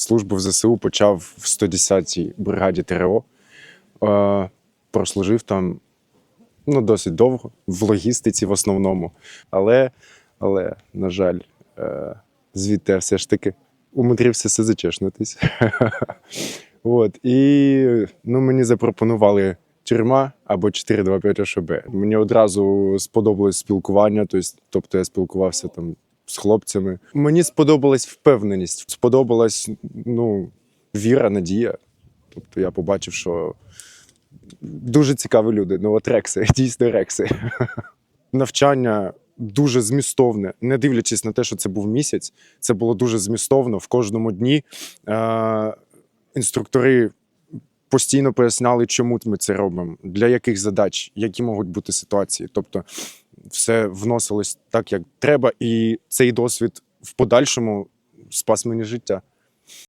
службу в ЗСУ почав в 110-й бригаді ТРО. Е, прослужив там ну, досить довго, в логістиці в основному. Але, але на жаль, е, звідти все ж таки умудрився СЗЧшнитись. От, і ну, мені запропонували тюрма або 425 ОШБ. Мені одразу сподобалось спілкування, тобто, тобто я спілкувався там з хлопцями. Мені сподобалась впевненість, сподобалась ну, віра, надія. Тобто я побачив, що дуже цікаві люди. Ну, от рекси, дійсно рекси. Навчання дуже змістовне, не дивлячись на те, що це був місяць, це було дуже змістовно в кожному дні. Е- інструктори постійно поясняли, чому ми це робимо, для яких задач, які можуть бути ситуації. Тобто, все вносилось так, як треба, і цей досвід в подальшому спас мені життя.